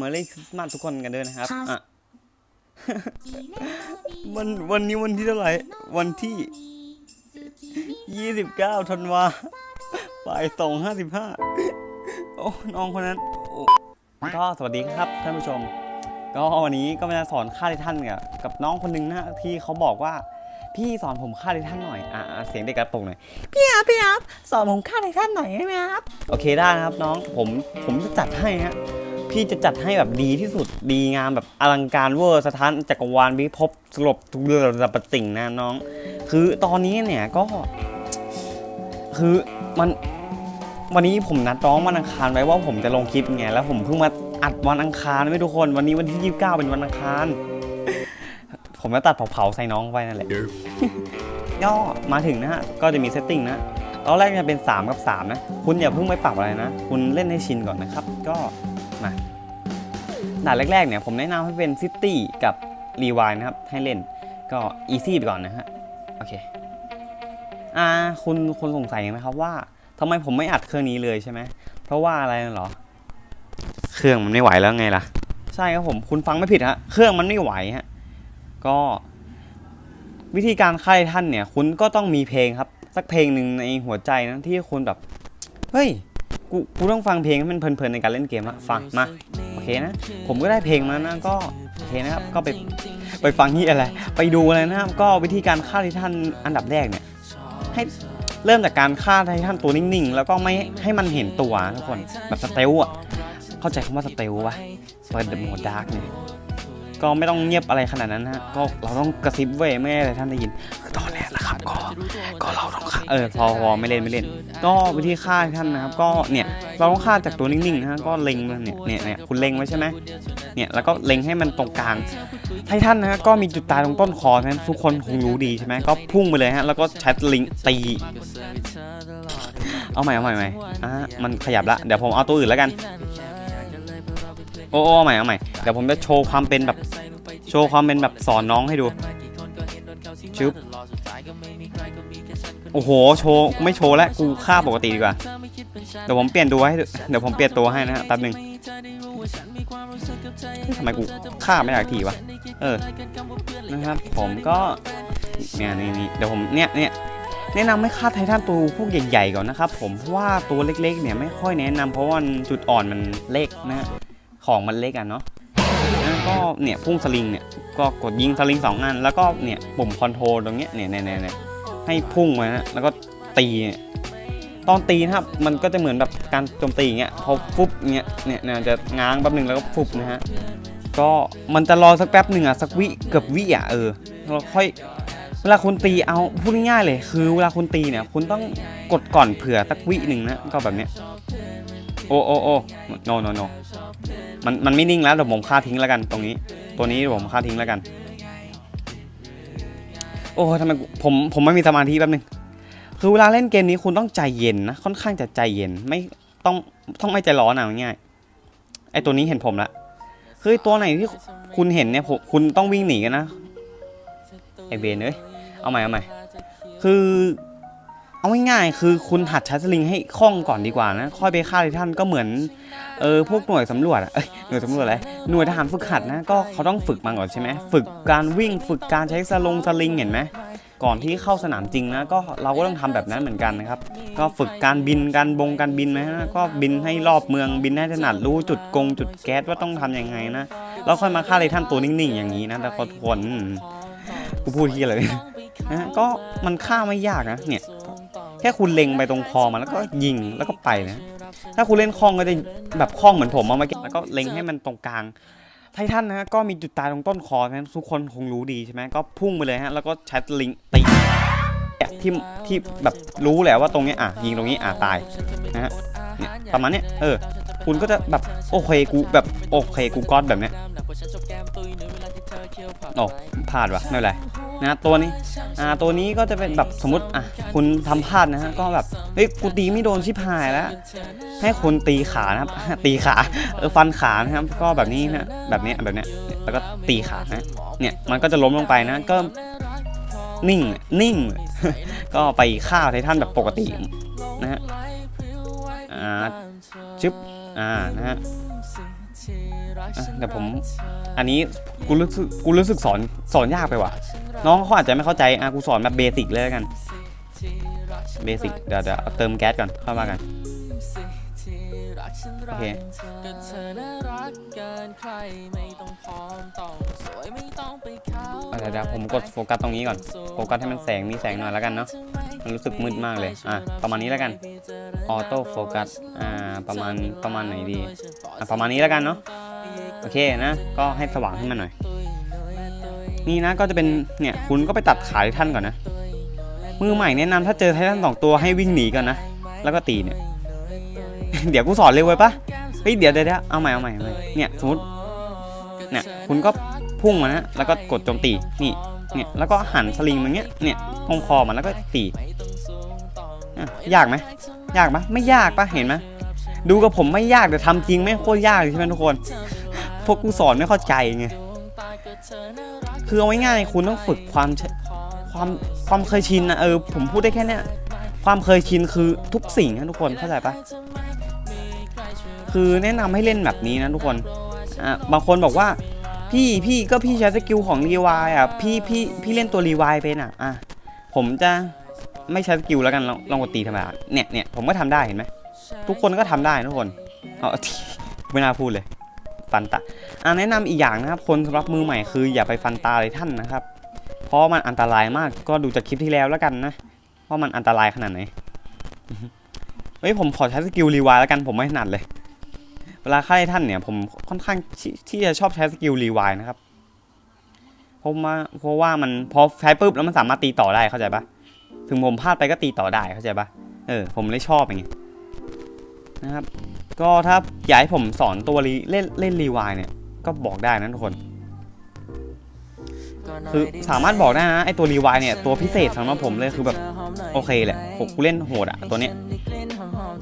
มาเล่นคริสต์มาสทุกคนกันด้วยนะครับอะวันวันนี้วันที่เท่าไหร่ วันที่ยี่สิบเก้าธันวาบ่ายสองห้าสิบห้าโอ้น้องคนนั้นโอ้ก็สวัสดีครับท่านผู้ชม ก็วันนี้ก็มาสอนค่าที่ท่านกับกับน้องคนหนึงนะที่เขาบอกว่าพี่สอนผมค่าที่ท่านหน่อยอะอะเสียงเด็กกระโปรงหน่อยพี่ครับพี่ครับสอนผมค่าที่ท่านหน่อยได้ไหมครับโอเคได้นะครับน้องผมผมจะจัดให้ฮะ พี่จะจัดให้แบบดีที่สุดดีงามแบบอลังการเวอร์สถานจักรวาลวิภพสลบทุกเรื่องระดับติ่งนะน้อง คือตอนนี้เนี่ยก็ คือมันวันนี้ผมนัดน้องวันอังคารไว้ว่าผมจะลงคลิปไงแล้วผมเพิ่งมาอัดวันอังคารไว้ทุกคน วันนี้วันที่ 29 เป็นวันอังคาร ผมจะตัดเผาๆใส่น้องไปนั่นแหละก็มาถึงนะฮะก็จะมีเซตติ้งนะตอนแรกจะเป็น 3 กับ 3 นะ คุณอย่าเพิ่งไปปรับอะไรนะ คุณเล่นให้ชินก่อนนะครับ ก็ มาด่านแรกๆเนี่ยผมแนะนำให้เป็นซิตี้กับรีวายนะครับ ให้เล่นก็อีซี่ไปก่อนนะฮะ โอเค อ่าคุณคุณสงสัยไหมครับว่าทำไมผมไม่อัดเครื่องนี้เลยใช่ไหม เพราะว่าอะไรเหรอ เครื่องมันไม่ไหวแล้วไงล่ะ ใช่ครับผม คุณฟังไม่ผิดฮะ เครื่องมันไม่ไหวฮะ ก็ วิธีการค่ายท่านเนี่ย คุณก็ต้องมีเพลงครับ สักเพลงหนึ่งในหัวใจนะที่คุณแบบ เฮ้ย กูกูต้องฟังเพลงให้มันเพลินๆในการเล่นเกมละฟังมาโอเคนะ ผมก็ได้เพลงมานะก็โอเคนะครับก็ไปไปฟังที่อะไร ไปดูเลยนะครับก็วิธีการฆ่าไททันอันดับแรกเนี่ยให้เริ่มจากการฆ่าไททันตัวนิ่งๆ แล้วก็ไม่ให้มันเห็นตัวนะทุกคนแบบสเตลอะเข้าใจคำว่าสเตลปะเปิดโหมดดาร์กเนี่ยก็ไม่ต้องเงียบอะไรขนาดนั้นนะฮะก็เราต้องกระซิบเว้ยไม่ให้ไททันได้ยินคือตอนแร ก็ก็เราต้องฆ่าเออพอพอไม่เล่นไม่เล่น ก็วิธีฆ่าททันนะครับ ก็เนี่ยเราต้องฆ่าจากตัวนิ่งๆนะฮะก็เล็งมันเนี่ยเนี่ยเนี่ยคุณเล็งไว้ใช่ไหมเนี่ยแล้วก็เล็งให้มันตรงกลางไททันนะฮะก็มีจุดตายตรงต้นคอนะทุกคนคงรู้ดีใช่ไหมก็พุ่งไปเลยฮะแล้วก็ใช้ลิงตีเอาใหม่เอาใหม่ใหม่อะมันขยับละเดี๋ยวผมเอาตัวอื่นแล้วกันโอ้โอ้เอาใหม่เอาใหม่เดี๋ยวผมจะโชว์ความเป็นแบบโชว์ความเป็นแบบสอนน้องให้ดูชึบ โอ้โห โชว์ กูไม่โชว์แล้ว กูฆ่าปกติดีกว่า เดี๋ยวผมเปลี่ยนตัวให้ เดี๋ยวผมเปลี่ยนตัวให้นะฮะแป๊บหนึงทำไมกูฆ่าไม่ได้ทีวะ เออ นะครับ ผมก็ เนี่ยนี่นี่เดี๋ยวผมเนี่ยเนี่ยแนะนำให้ฆ่าไททันตัวพวกใหญ่ๆก่อนนะครับผมเพราะว่าตัวเล็กๆเนี่ยไม่ค่อยแนะนำเพราะว่าจุดอ่อนมันเล็กนะฮะของมันเล็กอะเนาะแล้วก็เนี่ยพุ่งสลิงเนี่ยก็กดยิงสลิงสองอันแล้วก็เนี่ยปุ่มคอนโทรลตรงเนี้ยเนี่ยเนี่ยเนี่ยเนี่ย ให้พุ่งมานะแล้วก็ตีตอนตีนะครับมันก็จะเหมือนแบบการโจมตีอย่างเงี้ยพอฟุบเงี้ยเนี่ยจะง้างแป๊บหนึงแล้วก็ฟุบนะฮะก็มันจะรอสักแป๊บหนึ่งอะสักวิเกือบวิอะเออเราค่อยเวลาคุณตีเอาพูดง่ายๆเลยคือเวลาคุณตีเนี่ยคุณต้องกดก่อนเผื่อสักวิหนึ่งนะก็แบบเนี้ยโอ้โอ้โอ้โนโนโนมันมันไม่นิ่งแล้วเดี๋ยวผมฆ่าทิ้งแล้วกันตรงนี้ ตัวนี้เดี๋ยวผมฆ่าทิ้งแล้วกัน โอ้ทำไมผมผมไม่มีสมาธิแป๊บนึงคือเวลาเล่นเกมนี้คุณต้องใจเย็นนะค่อนข้างจะใจเย็นไม่ต้องต้องไม่ใจร้อนอะง่ายไอตัวนี้เห็นผมละคือตัวไหนที่คุณเห็นเนี่ยผมคุณต้องวิ่งหนีกันนะไอเบนเอ้ยเอาใหม่เอาใหม่คือ เอาง่ายๆคือคุณหัดใช้สลิงให้คล่องก่อนดีกว่านะ ค่อยไปฆ่าไททันก็เหมือนเออพวกหน่วยสำรวจอะเอ้ยหน่วยสำรวจอะไรหน่วยทหารฝึกหัดนะก็เขาต้องฝึกมาก่อนใช่ไหมฝึกการวิ่งฝึกการใช้สลงสลิงเห็นไหมก่อนที่เข้าสนามจริงนะก็เราก็ต้องทำแบบนั้นเหมือนกันนะครับ ก็ฝึกการบินการบงการบินนะฮะก็บินให้รอบเมืองบินให้ถนัดรู้จุดกงจุดแก๊สว่าต้องทำยังไงนะแล้วค่อยมาฆ่าไททันตัวนิ่งๆอย่างนี้นะแต่ก็ทุกคนกูพูดที่เลยนะก็มันฆ่าไม่ยากนะเนี่ย แค่คุณเล็งไปตรงคอมันแล้วก็ยิงแล้วก็ไปนะถ้าคุณเล่นคล่องก็จะแบบคล่องเหมือนผมเอามาเก็บแล้วก็เล็งให้มันตรงกลางไททันนะก็มีจุดตายตรงต้นคอนะทุกคนคงรู้ดีใช่ไหมก็พุ่งไปเลยฮะแล้วก็ใช้ลิงตีที่ที่แบบรู้แหละว่าตรงนี้อะยิงตรงนี้อะตายนะฮะประมาณเนี้ยเออ คุณก็จะแบบโอเคกูแบบโอเคกูก๊อตแบบเนี้ยโอ้พลาดวะไม่เป็นไร นะตัวนี้อ่าตัวนี้ก็จะเป็นแบบสมมติอะคุณทำพลาดนะฮะก็แบบเฮ้ยกูตีไม่โดนชิบหายแล้ว ให้คุณตีขานะครับตีขาเออฟันขานะครับ ก็แบบนี้นะแบบนี้แบบเนี้ยแล้วก็ตีขานะเนี่ยมันก็จะล้มลงไปนะก็นิ่งนิ่ง ก็ไปฆ่าไททันแบบปกตินะฮะอ่าชึบอ่านะฮะ อะเดี๋ยวผม อันนี้กูรู้สึกกูรู้สึกสอนสอนยากไปว่ะ น้องเขาอาจจะไม่เข้าใจอะกูสอนแบบเบสิกเลยแล้วกันเบสิกเดี๋ยวเดี๋ยวเอาเติมแก๊สก่อนเข้ามากันโอเคก็เธอน่ารักเกินใครไม่ต้องพร้อมต้องสวยไม่ต้องไปเข้าอะเดี๋ยวเดี๋ยวผมกดโฟกัสตรงนี้ก่อน โฟกัสให้มันแสงมีแสงหน่อยแล้วกันเนาะ มันรู้สึกมืดมากเลย อะ ประมาณนี้แล้วกัน ออโต้โฟกัส อ่า ประมาณ ประมาณไหนดี อะ ประมาณนี้แล้วกันเนาะ โอเคนะ ก็ให้สว่างขึ้นมาหน่อย นี่นะ ก็จะเป็น เนี่ย คุณก็ไปตัดขาที่ท่านก่อนนะ มือใหม่แนะนำถ้าเจอไททันสองตัวให้วิ่งหนีก่อนนะ แล้วก็ตีเนี่ย เดี๋ยวกูสอนเร็วไปปะเฮ้ยเดี๋ยวเดี๋ยวเดี๋ยวเอาใหม่เอาใหม่เอาใหม่เนี่ย สมมติ เนี่ย คุณก็พุ่งมานะ แล้วก็กดโจมตี นี่เนี่ยแล้วก็หันสลิงมันเงี้ยเนี่ยตรงคอมันแล้วก็ตี อะยากไหมยากปะไม่ยากปะเห็นไหมดูกับผมไม่ยากแต่ทำจริงไม่โคตรยากเลยใช่ไหมทุกคน พวกกูสอนไม่เข้าใจไงคือเอาง่ายๆคุณต้องฝึกความความความเคยชินนะเออผมพูดได้แค่เนี้ยความเคยชินคือทุกสิ่งนะทุกคนเข้าใจปะคือแนะนำให้เล่นแบบนี้นะทุกคนอะบางคนบอกว่า พี่พี่ก็พี่ใช้สกิลของรีวายอะพี่พี่พี่เล่นตัวรีวายเป็นอะอะผมจะ ไม่ใช้สกิลแล้วกันลองลองกดตีธรรมดาเนี่ยเนี่ยผมก็ทำได้เห็นไหมทุกคนก็ทำได้นะทุกคนเอาไม่น่าพูดเลย ฟันตาอะแนะนำอีกอย่างนะครับ คนสำหรับมือใหม่คืออย่าไปฟันตาเลยท่านนะครับ เพราะมันอันตรายมากก็ดูจากคลิปที่แล้วแล้วกันนะว่ามันอันตรายขนาดไหนเฮ้ยผมขอใช้สกิลรีวายแล้วกันผมไม่ถนัดเลย เวลาฆ่าไอ้ท่านเนี่ย ผมค่อนข้างที่ที่จะชอบใช้สกิลรีวายนะครับเพราะว่าเพราะว่ามันพอใช้ปุ๊บแล้วมันสามารถตีต่อได้เข้าใจปะ ถึงผมพลาดไปก็ตีต่อได้เข้าใจปะเออผมเลยชอบอย่างงี้นะครับ ก็ถ้าอยากให้ผมสอนตัวรีเล่นเล่นรีวายเนี่ย ก็บอกได้นะทุกคนคือสามารถบอกได้นะไอตัวรีวายเนี่ยตัวพิเศษสำหรับผมเลยคือแบบโอเคแหละผมกูเล่นโหดอะตัวเนี้ย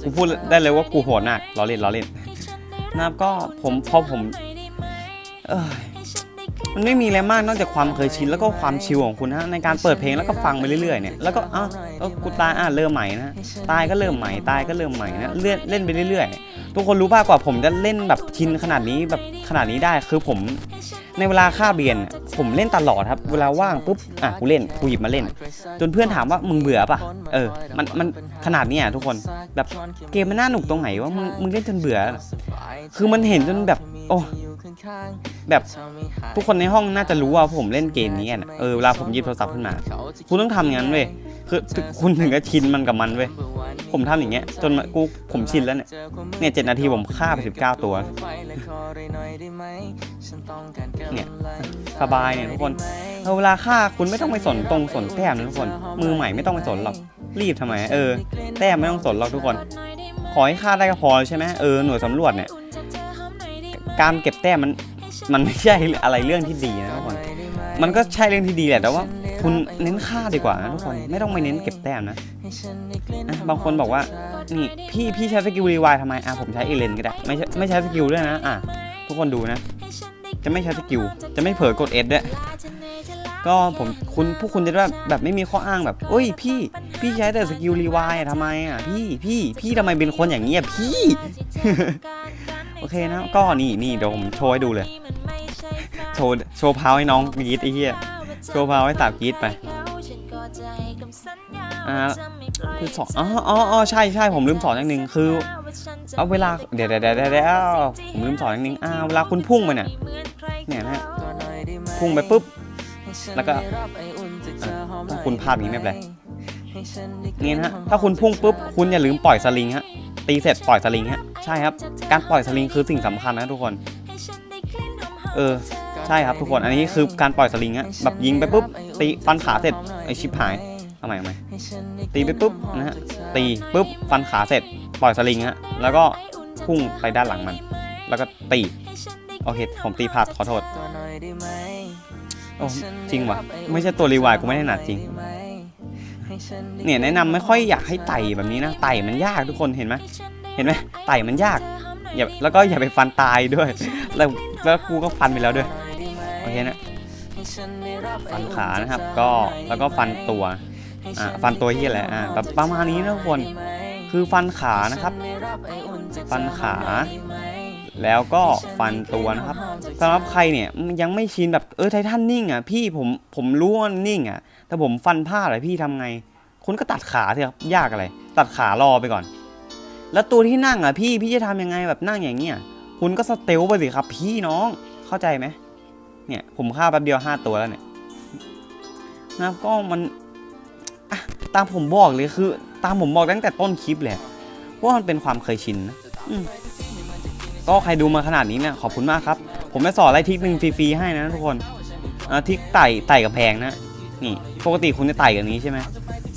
กูพูดได้เลยว่ากูโหดมากล้อเล่นล้อเล่นนะครับก็ผมพอผมเอย มันไม่มีอะไรมากนอกจากความเคยชินแล้วก็ความชิลของคุณฮะในการเปิดเพลงแล้วก็ฟังไปเรื่อยๆเนี่ยแล้วก็อ้าวก็กูตายอะเริ่มใหม่นะตายก็เริ่มใหม่ตายก็เริ่มใหม่นะเลื่อนเล่นไปเรื่อยๆ ทุกคนรู้ป่ะกว่าผมจะเล่นแบบชินขนาดนี้แบบขนาดนี้ได้คือผมในเวลาค่าเรียนผมเล่นตลอดครับ เวลาว่างปุ๊บอะกูเล่นกูหยิบมาเล่น จนเพื่อนถามว่ามึงเบื่อป่ะเออมันมันขนาดนี้ยทุกคนแบบเกมมันน่าหนุกตรงไหนว่ามึงมึงเล่นจนเบื่อ คือมันเห็นจนแบบ โอ้แบบทุกคนในห้องน่าจะรู้ว่าผมเล่นเกมนี้กันอะเออเวลาผมหยิบโทรศัพท์ขึ้นมา คุณต้องทำอย่างนั้นเว้ยคือคุณถึงจะชินมันกับมันเว้ยผมทำอย่างเงี้ยจนมันกูผมชินแล้วเนี่ยเนี่ยเจ็ดนาทีผมฆ่าไปสิบเก้าตัวเนี่ยสบายเนี่ยทุกคนเออเวลาฆ่าคุณไม่ต้องไปสนตรงสนแต้มนะทุกคน มือใหม่ไม่ต้องไปสนหรอกรีบทำไม เออ แต้มไม่ต้องสนหรอกทุกคน ขอให้ฆ่าได้ก็พอใช่ไหมเออหน่วยสำรวจเนี่ย การเก็บแต้มมันมันไม่ใช่อะไรเรื่องที่ดีนะทุกคน มันก็ใช่เรื่องที่ดีแหละแต่ว่าคุณเน้นฆ่าดีกว่านะทุกคนไม่ต้องไปเน้นเก็บแต้มนะอะบางคนบอกว่านี่พี่พี่ใช้สกิลรีวายทำไมอะผมใช้เอเลนก็ได้ไม่ใช่ไม่ใช้สกิลด้วยนะอะทุกคนดูนะ จะไม่ใช้สกิลจะไม่เผลอกดเอสด้วยก็ผมคุณพวกคุณจะแบบแบบไม่มีข้ออ้างแบบเอ้ยพี่ พี่ใช้แต่สกิลรีวายอะทำไมอะพี่พี่พี่ทำไมเป็นคนอย่างนี้อะพี่ โอเคนะ ก็นี่นี่เดี๋ยวผมโชว์ให้ดูเลย โชว์โชว์พาวให้น้องกรีดไอ้เหี้ยโชว์พาวให้สาวกรีดไปอ่าคือสอนอ๋ออ๋ออ๋อใช่ใช่ผมลืมสอนอย่างหนึ่งคือเอาเวลาเดี๋ยวเดี๋ยวเดี๋ยวเดี๋ยวผมลืมสอนอย่างหนึงอ่าเวลาคุณพุ่งไปเนี่ยเนี่ยนะฮะพุ่งไปปุ๊บ แล้วก็อะถ้าคุณพลาดอย่างนี้ไม่เป็นไรเนี่ยนะฮะถ้าคุณพุ่งปุ๊บ คุณอย่าลืมปล่อยสลิงฮะ ตีเสร็จปล่อยสลิงฮะใช่ครับ การปล่อยสลิงคือสิ่งสำคัญนะทุกคนเออใช่ครับทุกคนอันนี้คือการปล่อยสลิงฮะแบบยิงไปปุ๊บตีฟันขาเสร็จไอชิบหายเอาใหม่เอาใหม่ตีไปปุ๊บนะฮะตีปุ๊บฟันขาเสร็จปล่อยสลิงฮะแล้วก็พุ่งไปด้านหลังมัน แล้วก็ตีโอเคผมตีพลาดขอโทษโอ้จริงวะไม่ใช่ตัวรีวายกูไม่ได้หนัดจริง เนี่ยแนะนำไม่ค่อยอยากให้ไต่แบบนี้นะไต่มันยากทุกคนเห็นไหมเห็นไหมไต่มันยากอย่าแล้วก็อย่าไปฟันตายด้วย แล้วแล้วกูก็ฟันไปแล้วด้วยโอเคนะฟันขานะครับ ก็แล้วก็ฟันตัวอ่าฟันตัวที่อะไรอ่าแบบประมาณนี้นะทุกคน คือฟันขานะครับ ฟันขา แล้วก็ฟันตัวนะครับสำหรับใครเนี่ยยังไม่ชินแบบเออไททันนิ่งอะพี่ผมผมรู้ว่านิ่งอะแต่ผมฟันพลาดอะพี่ทำไงคุณก็ตัดขาเถอะครับยากอะไร ตัดขารอไปก่อน แล้วตัวที่นั่งอะพี่พี่จะทำยังไงแบบนั่งอย่างเงี้ยคุณก็สเตลไปสิครับ พี่น้องเข้าใจไหมเนี่ยผมฆ่าแป๊บเดียวห้าตัวแล้วเนี่ยนะก็มันตามผมบอกเลยคือ ตามผมบอกตั้งแต่ต้นคลิปเลยว่ามันเป็นความเคยชินนะอื ก็ใครดูมาขนาดนี้เนี่ยขอบคุณมากครับ ผมจะสอนอะไรทิกหนึ่งฟรีๆให้นะทุกคนทิกไต่ไต่กับแพงนะนี่ปกติคุณจะไต่กันนี้ใช่ไหม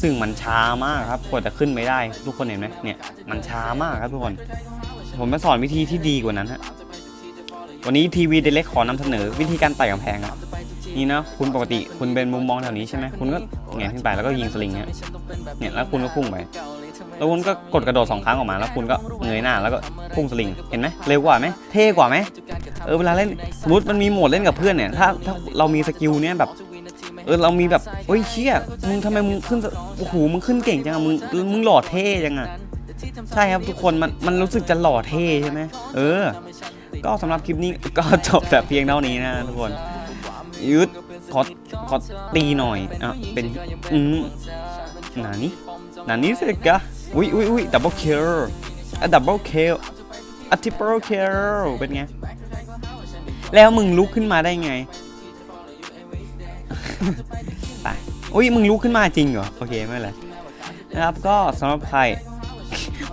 ซึ่งมันช้ามากครับกว่าจะขึ้นไปได้ ทุกคนเห็นไหมเนี่ยมันช้ามากครับทุกคน ผมมาสอนวิธีที่ดีกว่านั้นฮะวันนี้ทีวีเดล็กขอนำเสนอวิธีการไต่กำแพงครับนี่นะคุณปกติคุณเป็นมุมมองแถวนี้ใช่ไหมคุณก็แหงนขึ้นไปแล้วก็ยิงสลิงฮะเนี่ยแล้วคุณก็พุ่งไป แล้วคุณก็กดกระโดดสองครั้งออกมา แล้วคุณก็เงยหน้าแล้วก็พุ่งสลิง เห็นไหมเร็วกว่าไหมเท่กว่าไหมเออเวลาเล่นสมมติมันมีโหมดเล่นกับเพื่อนเนี่ยถ้าถ้าเรามีสกิลเนี่ยแบบเออเรามีแบบเฮ้ยเชี่ยมึงทำไมมึงขึ้นโอ้โหมึงขึ้นเก่งจังอะมึงมึงหล่อเท่จังอะใช่ครับทุกคนมันมันรู้สึกจะหล่อเท่ใช่ไหมเออ ก็สำหรับคลิปนี้ก็จบแต่เพียงเท่านี้นะทุกคนยุดขอขอตีหน่อยอะเป็นอืมหนานี้หนานี้สิกะ อุ้ยอุ้ยอุ้ยดับเบิลคิลอะดับเบิลคิลอะทิปเปิลคิลเป็นไง แล้วมึงลุกขึ้นมาได้ไงไปอุ้ยมึงลุกขึ้นมาจริงเหรอ โอเคไม่เป็นไรนะครับก็สำหรับใคร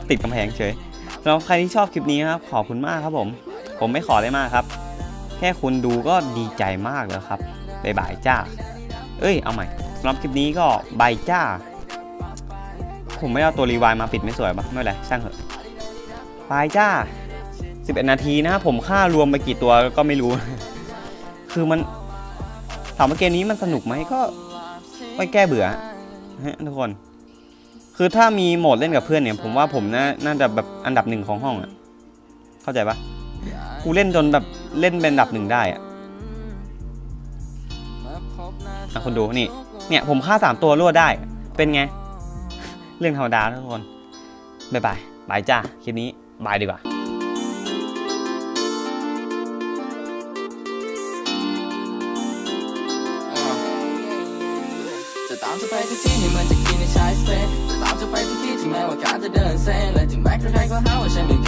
ติดกำแพงเฉยสำหรับใครที่ชอบคลิปนี้นะครับ ขอบคุณมากครับผม ผมไม่ขอได้มากครับ แค่คุณดูก็ดีใจมากแล้วครับบายบายจ้า เอ้ยเอาใหม่สำหรับคลิปนี้ก็บายจ้า ผมไม่เอาตัวรีวายมาปิดไม่สวยปะไม่เป็นไรช่างเถอะบายจ้า 11 นาทีนะครับผมค่ารวมไปกี่ตัวก็ไม่รู้ คือมันถามว่าเกมนี้มันสนุกไหมก็ไม่แก้เบื่อฮะทุกคน คือถ้ามีโหมดเล่นกับเพื่อนเนี่ย ผมว่าผมน่าน่าจะแบบอันดับหนึ่งของห้องอะเข้าใจปะกูเล่นจนแบบเล่นเป็นอันดับหนึ่งได้อะ่ะคนดูนี่ เนี่ยผมฆ่าสามตัวรวดได้ เป็นไง เรื่องธรรมดาทุกคนบายบายบายจ้าคลิปนี้บายดีกว่าจะตามเธอไปทุกที่ให้มันจะกินในชายสเปนจะตามเธอไปทุกที่ถึงแม้ว่าการจะเดินเส้นและถึงแม้ใครๆก็หาว่าฉันเป็น